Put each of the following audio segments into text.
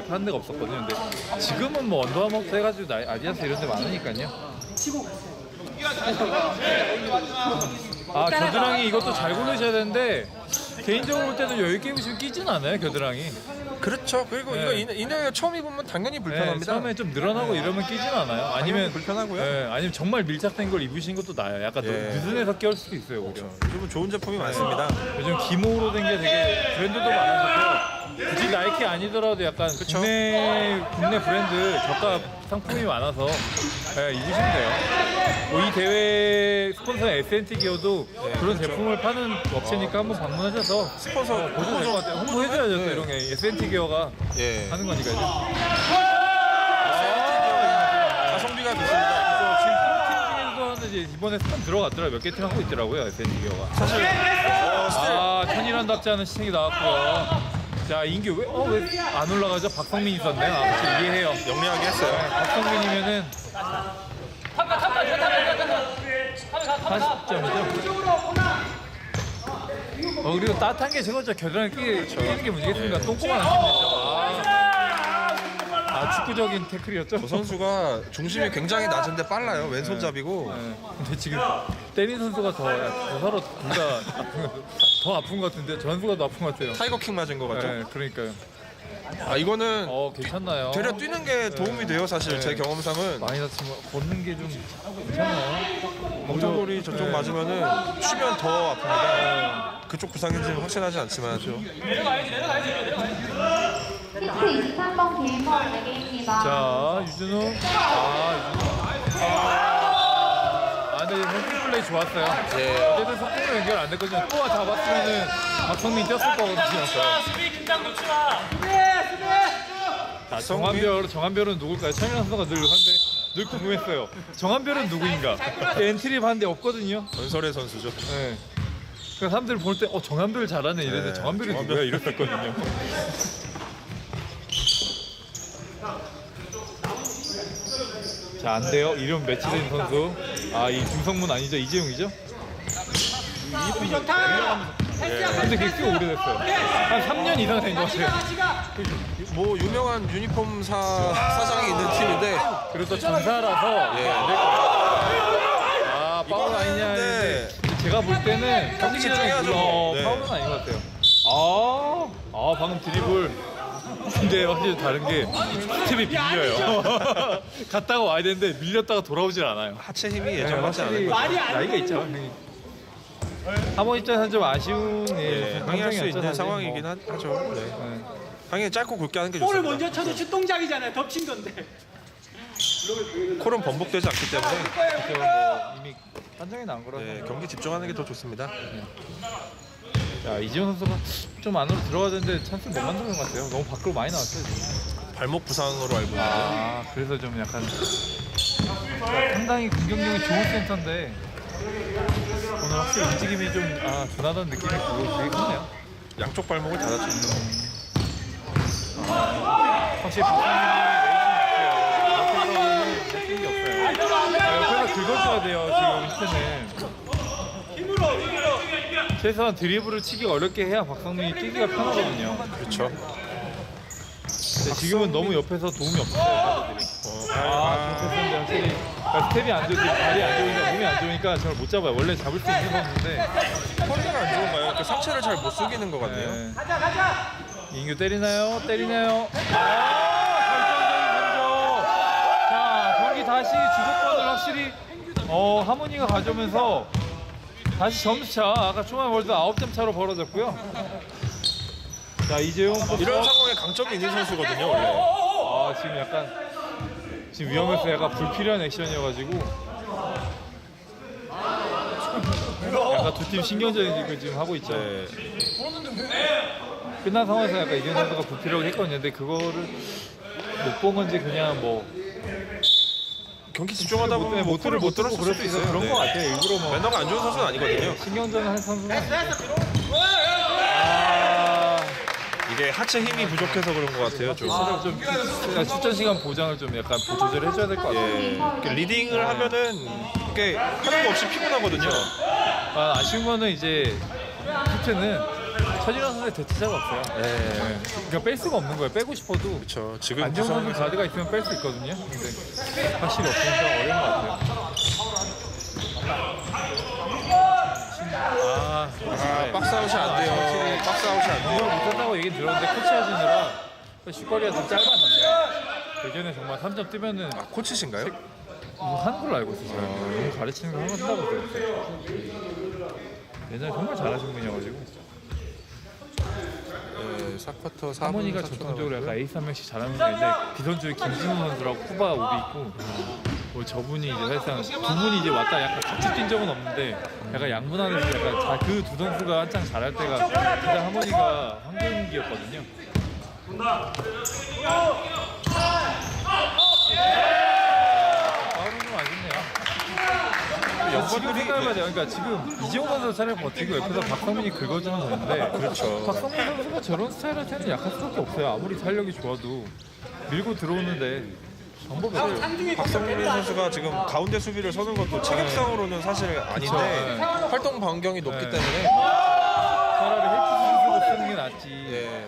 파는 데가 없었거든요. 근데 지금은 뭐 언더아머부터 해가지고 나- 아디다스 이런 데 많으니까요. 아 겨드랑이 이것도 잘 고르셔야 되는데 개인적으로 볼 때는 여유 있게 입으시면 끼진 않아요 겨드랑이. 그렇죠. 그리고 네. 이거 이- 이너웨어 처음 입으면 당연히 네, 불편합니다. 처음에 좀 늘어나고 이러면 끼진 않아요. 아니면 불편하고요. 네, 아니면 정말 밀착된 걸 입으신 것도 나아요. 약간 예. 느슨해서 껴올 수도 있어요. 오히려. 요즘은 좋은 제품이 많습니다. 요즘 기모로 된 게 되게 브랜드도 많아졌고 굳이 나이키 아니더라도 약간 국내 국내 브랜드 저가 상품이 많아서 네, 입으시면 돼요. 뭐 이 대회 스폰서 S&T 기어도 그런 제품을 파는 업체니까 한번 방문하셔서 스폰서 보셔도 될것 같아요. 홍보해줘야죠 또 이런 게 S&T 기어가 예. 하는 거니까요. 가성비가 좋습니다. 지금 프로팀 중에서도 이제 이번에 스판 들어갔더라고요. 몇 개 팀 하고 있더라고요 S&T 기어가. 사실 어, 스틸 아 천이란 답지 않은 시청이 나왔고요. 자 인규 왜 어 왜 안 올라가죠? 박성민 있었네요. 아무튼 이해해요. 영리하게 했어요. 박성민이면은 40점이죠. 어 그리고 따뜻한 게 저거죠. 겨드랑이 끼, 끼는 게 문제겠습니까? 똥꼬만 안 끼면 아, 아 축구적인 태클이었죠. 저 선수가 중심이 굉장히 낮은데 빨라요. 왼손잡이고 네. 근데 지금 때린 선수가 더, 더 서로 둘다 아픈 것- 더 아픈 것 같은데 저 선수가 더 아픈 것 같아요. 타이거킥 맞은 것 같죠. 네, 그러니까요. 아 이거는 어 괜찮나요? 되려 뛰는 게 도움이 돼요. 사실 제 경험상은 많이 다치면 걷는 게 좀 괜찮나요? 엉덩거리 저쪽 네. 맞으면은 쉬면 더 아픕니다. 그쪽 부상인지는 확실하지 않지만 피트 23번 개인번 4개입니다. 자 유준호 아 유준호 아 근데 선수 플레이 좋았어요. 예. 어쨌든 속공으로 연결 안 됐거든요. 또 잡았으면은 박성민 뛰었을 거거든요. 수비 긴장 놓지 마. 자, 정한별 정한별은 누굴까요? 천일 선수가 늘 한데 늘 궁금했어요. 정한별은 누구인가? 엔트리 봤는데 없거든요. 전설의 선수죠. 네. 그 사람들 볼 때, 어, 정한별 잘하네. 이랬는데 네, 정한별이 정한별. 누구야? 이랬었거든요. 자, 안 돼요. 이름 매치된 선수. 아, 이 김성문 아니죠? 이재용이죠? 근데 그게 꽤 오래됐어요. 한 3년 이상 된 것 같아요. 뭐 유명한 유니폼 사 사장이 있는 팀인데 그리고 또 전사라서 예. 아, 파울 아니냐 네. 했는데 제가 볼 때는 경기 집중해야죠. 어, 네. 파울은 아닌 것 같아요. 아, 아 방금 드리블. 근데 확실히 다른 게 스텝이 밀려요. 갔다가 와야 되는데 밀렸다가 돌아오질 않아요. 하체 힘이 예전 같지 않은 거 나이가 있죠. 하모 입장에서는 좀 아쉬운 예, 예, 항의할 수 있는. 상황이긴 뭐. 하- 하죠. 네. 네. 당연히 짧고 굵게 하는 게 볼을 좋습니다. 먼저 쳐도 슛 동작이잖아요. 덮친 건데. 콜은 번복되지 않기 때문에 뭐 이미 판정이 나온 거라서. 네, 경기 집중하는 게 더 좋습니다. 야 이지훈 선수가 좀 안으로 들어가는데 찬스 못 만드는 것 같아요. 너무 밖으로 많이 나왔어요. 지금. 발목 부상으로 알고 있는데 아 그래서 좀 약간 상당히 공격력이 좋은 센터인데 오늘 확실히 움직임이 좀 아, 둔하다는 느낌이 들고 되게 크네요. 양쪽 발목을 다 다쳤죠. 확실히 박상민이 레이싱이 없어요. 레이싱이 없어요. 아, 옆에서 긁어줘야 돼요 지금 히트는. 최소한 드리블을 치기 어렵게 해야 박성민이 뛰기가 편하거든요. 그렇죠. 근데 지금은 너무 옆에서 도움이 없어요. 어, 아, 아, 좋겠는데 확실히 그러니까 스텝이 안 좋지, 발이 안 좋으니까 몸이 안 좋으니까 저를 못 잡아요. 원래 잡을 수 있는 선수인데. 허리가 안 좋은가요? 그 상체를 잘 못 숙이는 것 같네요. 네. 인규 때리나요? 때리나요? 아, 결정적인 선정. 자, 경기 다시 주도권을 확실히 어, 하모니가 가져오면서 다시 점수차 아까 초반 월드 9점 차로 벌어졌고요. 자, 이재용 이런 상황에 강점이 있는 선수거든요, 원래. 아 지금 약간 지금 위험해서 약간 불필요한 액션이어가지고 약간 두 팀 신경전이 지금- 하고 있죠. 네. 끝난 상황에서 약간 이현 선수가 불필요하게 했거든요. 근데 그거를 못 본 건지 그냥 뭐 경기 집중하다 못, 보면 모토를 못 들었을 그럴 수도 있어요. 그런 네. 거 같아요. 일부러 뭐 매너가 안 좋은 선수는 아니거든요. 신경전을 할 선수는 아, 이게 하체 힘이 부족해서 그런 것 같아요, 좀. 아, 좀 그- 출전 시간 보장을 좀 약간 조절해줘야 될 것 같아요. 예. 이렇게 리딩을 하면은 이게 하는 거 없이 피곤하거든요. 아, 아쉬운 거는 이제 히트는 천일환 선수의 대체자가 없어요. 네. 그러니까 뺄 수가 없는 거예요. 빼고 싶어도 그렇죠. 지금 안정 선수 구성에서 가드가 있으면 뺄 수 있거든요. 근데 확실히 없으니까 어려운 것 같아요. 아, 아, 박스아웃이 안 돼요. 박스아웃이 안 돼요. 이걸 못한다고 얘기 들었는데 코치 하시느라 슛거리가 좀 짧아졌네. 예전에 정말 3점 뜨면은 아, 코치신가요? 뭐 하는 걸로 알고 있었어요. 너무 가르치는 걸 한다고 들었어요. 예전에 정말 잘하신 분이어가지고 네, 4쿼터 4분 하모니가 전통적으로 약간 에이스 한 명씩 잘하는 분인데 비선주의 김진우 선수라고 쿠바 오비 있고 뭐 저분이 이제 사실상 두 분이 이제 왔다 약간 같이 뛴 적은 없는데 약간 양분하면서 약간 그 두 선수가 한창 잘할 때가 그때 하모니가 황금기였거든요. 파울은 좀 아쉽네요. 지금 생각해봐야 돼요. 그러니까 지금 이재용 선수 차례 버티고 옆에서 박성민이 긁어주는 건데 그렇죠. 박성민 선수가 저런 스타일한테는 약할 수밖에 없어요. 아무리 활력이 좋아도 밀고 들어오는데 방법이 없어요. 박성민 선수가 지금 가운데 수비를 서는 것도 체격상으로는 사실 아닌데 네. 활동 반경이 높기 네. 때문에 차라리 헬프 선수로 쓰는 게 낫지. 예.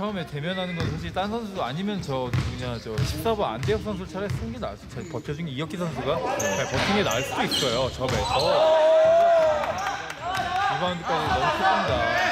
처음에 대면하는 건 솔직히 딴 선수도 아니면 저 누구냐 저 14번 안대엽 선수 차라리 쓰는 게 나을 수 있어요. 버텨준 게 이혁기 선수가 그냥 버틴 게 나을 수도 있어요. 저배서 리바운드까지 너무 크습니다.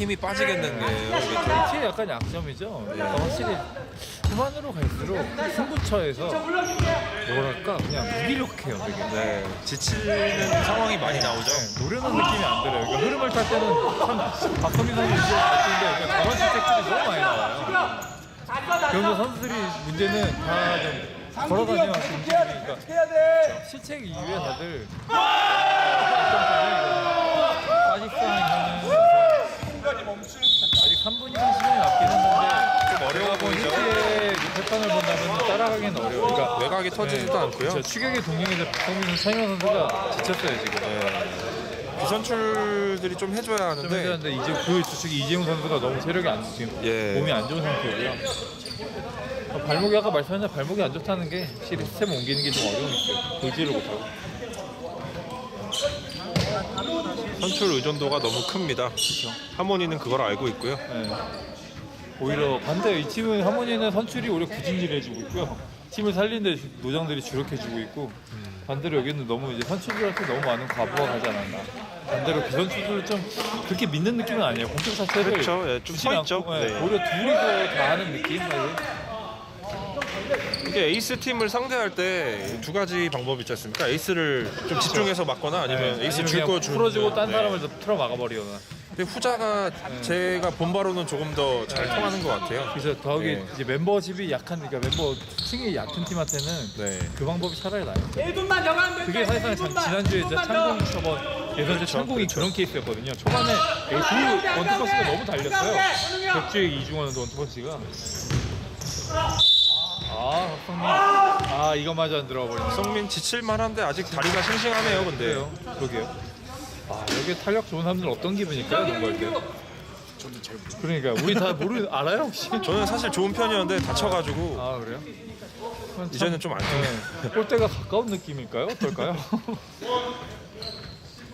힘이 빠지겠는데요. 이게 좀. KT의 약간 약점이죠. 그러니까 확실히 후반으로 갈수록 승부처에서 뭐랄까 그냥 무기력해요 되게. 네, 지치는 상황이 많이 나오죠. 노련한 느낌이 안 들어요. 그러니까 흐름을 탈 때는 참 박성민 선수 뛰는데 그러니까 저런 실책들이 너무 많이 나와요. 그러면서 선수들이 문제는 다좀 걸어다녀 움직이니까 실책 이후에 다들 빠직상하는 아직 3분이라는 시간이 남긴 했는데 좀 어려워 보이죠. 의 패턴을 본다면 따라가기는 어려워. 그러니까 외곽이 터지지도 않고요. 저 추격의 동력에서 박성민 선수, 차이원 선수가 지쳤어요 지금. 비선출들이 좀 해줘야 좀 하는데 해주는데 이제 그 주축이 이재용 선수가 너무 체력이 안 지금 예. 몸이 안 좋은 상태고요. 어, 발목이 아까 말씀하신 발목이 안 좋다는 게 확실히 스텝 옮기는 게 좀 어려움이 있어요. 보지를 못하고. 선출 의존도가 너무 큽니다. 하모니는 그걸 알고 있고요. 네. 오히려 반대요. 이 팀은 하모니는 선출이 오히려 구진질 해주고 있고요. 팀을 살리는데 노장들이 주력해주고 있고 반대로 여기는 너무 이제 선출들한테 너무 많은 과부가 가지 않았나. 반대로 비선출들을 좀 그렇게 믿는 느낌은 아니에요. 공격 자체를 그렇죠. 예, 좀 주지 서 있죠. 않고, 예, 네. 오히려 둘이서 다 하는 느낌. 이게 에이스 팀을 상대할 때 두 가지 방법이 있지 않습니까? 에이스를 좀 집중해서 맞거나 아니면 네. 에이스 줄 거 주는 풀어주고 딴 네. 사람을 더 틀어 막아버리거나. 근데 후자가 제가 본 바로는 조금 더 잘 통하는 것 같아요. 그래서 더하기 네. 이제 멤버십이 약한 그러니까 멤버 층이 얕은 팀한테는 네. 그 방법이 차라리 나요. 1분만 더 가면 그게 사실상 장- 지난주에 이제 창공 저번 예선제 그렇죠, 창공이 그렇죠. 그런 케이스였거든요. 초반에 그 원투퍼스가 너무 달렸어요. 격주의 이중원은 원투퍼스가. 아, 박성민. 아, 이거마저 안 들어가 버리네. 성민 지칠만한데 아직 다리가 싱싱하네요. 근데 그래요. 그러게요. 아, 여기 탄력 좋은 사람들 어떤 기분일까요, 농구할 때? 저도 잘 그러니까 우리 다 모르 알아요 혹시? 저는 사실 좋은 편이었는데 다쳐가지고 아 그래요? 참- 이제는 좀안 돼요. 네. 골대가 가까운 느낌일까요? 어떨까요?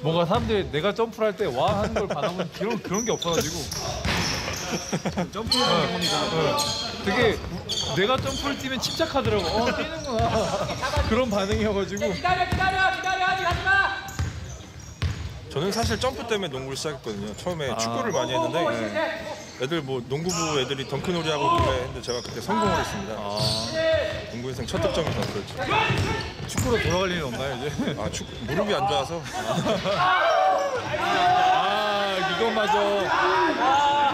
뭔가 사람들이 내가 점프를 할 때 와 하는 걸 바라보는 그런 그런 게 없어가지고 점프하는 경험이잖아. 되게 내가 점프를 뛰면 침착하더라고. 어 뛰는구나 그런 반응이어가지고 기다려 기다려 기다려 아직 하지마 저는 사실 점프 때문에 농구를 시작했거든요. 처음에 아. 축구를 많이 했는데 애들 뭐 농구부 애들이 덩크놀이 하고 그래 했는데 제가 그때 성공을 했습니다. 아, 농구 인생 첫 득점이 덩크였죠. 축구로 돌아갈 일은 없나요 이제? 아 축구 무릎이 안 좋아서 아 이것마저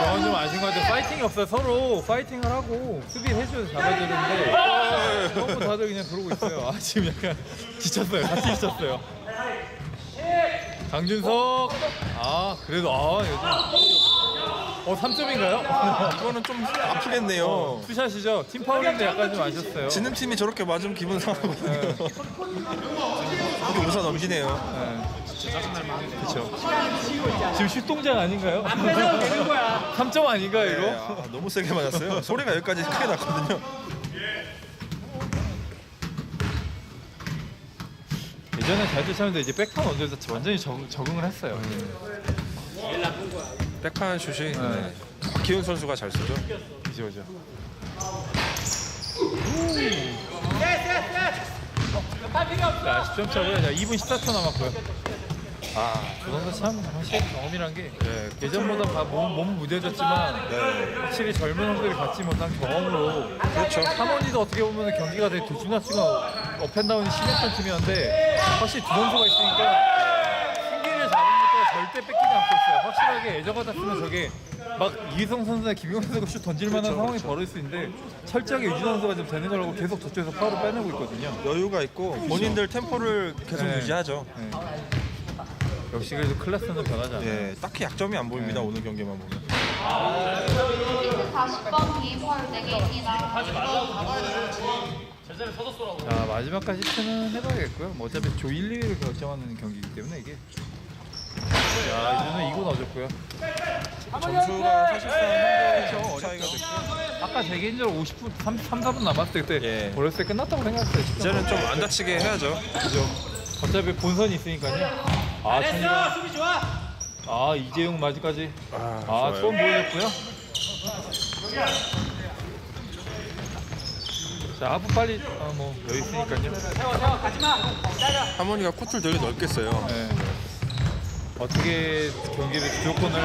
저건 좀 아쉬운 것 같아요. 파이팅이 없어요. 서로 파이팅을 하고 수비 해줘서 잡아야 되는데. 너무 다들 그냥 그러고 있어요. 아 지금 약간 지쳤어요. 같이 지쳤어요. 강준석. 아 그래도 아 요즘 어 3점인가요? 이거는 좀 아프겠네요. 투샷이죠 팀 파울인데 약간 좀 아셨어요 지는 팀이 저렇게 맞으면 기분 상하거든요. 이렇게 웃어 넘기네요. 그렇죠 지금 슛 동작 아닌가요? 그래서 되는 거야 3점 아닌가 네, 이거? 아, 너무 세게 맞았어요. 소리가 여기까지 크게 났거든요. 예전에 잘 쫓았는데 이제 백판 언제서 완전히 적, 적응을 했어요. 백한 슛이 네. 박기훈 선수가 잘 쓰죠. 필요 없어. 자 10점 차고요. 자 2분 14초 남았고요. 아, 그 선수 참 확실히 경험이란 게 예전보다 다 몸, 몸은 무뎌졌지만 확실히 젊은 형들이 갖지 못한 경험으로 그렇죠. 하모니도 어떻게 보면 경기가 되게 들쭉날쭉한 업앤다운이 심했던 팀이었는데 확실히 두 선수가 있으니까 절대 뺏기지 않고 있어요. 확실하게 예전 같았으면 저게 막 이희성 선수나 김용 선수가 슛 던질 만한 상황이 벌어질 수 있는데 철저하게 유진 선수가 좀 되는 거라고 계속 저쪽에서 파울을 빼내고 있거든요. 여유가 있고 본인들 템포를 계속 네. 유지하죠. 네. 역시 그래도 클래스는 변하지 않아요. 예, 딱히 약점이 안 보입니다. 오늘 경기만 보면. 히트 40번 게임홀 4개입니다. 자 마지막까지 히트는 해봐야겠고요. 뭐 어차피 조 1, 2위를 결정하는 경기이기 때문에 이게. 자 이제는 2군 얻었고요. 점수가 사실상 차이가 됐고 아까 제 개인적으로 50분, 3, 3 4분 남았을 때 그때 예. 어렸을 때 끝났다고 생각했어요. 진짜. 이제는 좀 안 다치게 해야죠. 그죠. 어차피 본선이 있으니까요. 아 천이가 수비 좋아. 아 이재용 마지까지. 아, 아 좋아요. 처음 보여줬고요. 자 하프 빨리 아, 뭐 여유 있으니까요. 세워 세워 가지 마. 기다려. 하모니가 코트를 되게 넓게 써요. 네. 어떻게 경기를 주도권을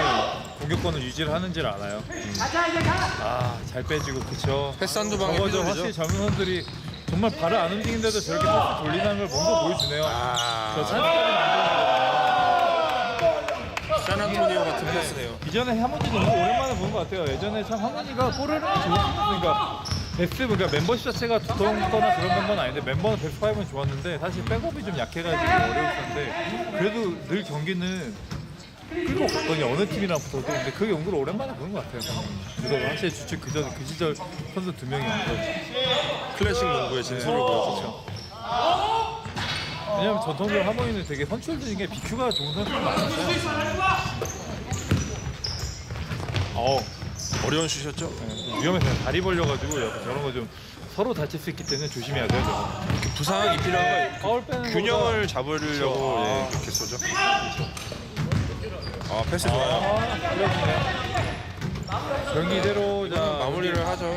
공격권을 유지를 하는지를 알아요. 가자 이제 가. 아잘 빼주고 그쵸. 패스 한두 방에 저거 저 휘둘리죠. 확실히 젊은 선수들이 정말 발을 안 움직이는데도 저렇게 패스 돌리는 걸 먼저 보여주네요. 저 아, 찬스까지 만들어내거든요. 샌안토니오 같은 패스네요. 이전에 하모니 너무 오랜만에 본것 같아요. 예전에 참 하모니가 골을 넣으면 좋았으니까 베스트 그러니까 멤버십 자체가 두터운 거나 그런 멤버는 아닌데 멤버는 베스트 5는 좋았는데 사실 백업이 좀 약해가지고 어려웠었는데 그래도 늘 경기는 끌고 갔더니 어느 팀이랑 붙어도 근데 그게 은근 오랜만에 보는 것 같아요. 그래서 확실히 주축 그 전 그 시절 선수 두 명이었고 클래식 농구의 진수를 보여주죠. 왜냐면 전통적으로 하모니는 되게 선출들인 게 BQ가 좋은 선수가 많았어요. 어 어려운 슛이었죠. 위험해서 다리 벌려가지고 약간 저런 거 좀 서로 다칠 수 있기 때문에 조심해야 돼요. 저거. 부상이 필요한 거 파울 빼는 균형을 잡으려고 그렇죠. 예, 그렇게 쏘죠. 아 패스 좋아요. 아, 그러네. 경기 이대로 자 마무리를 하죠.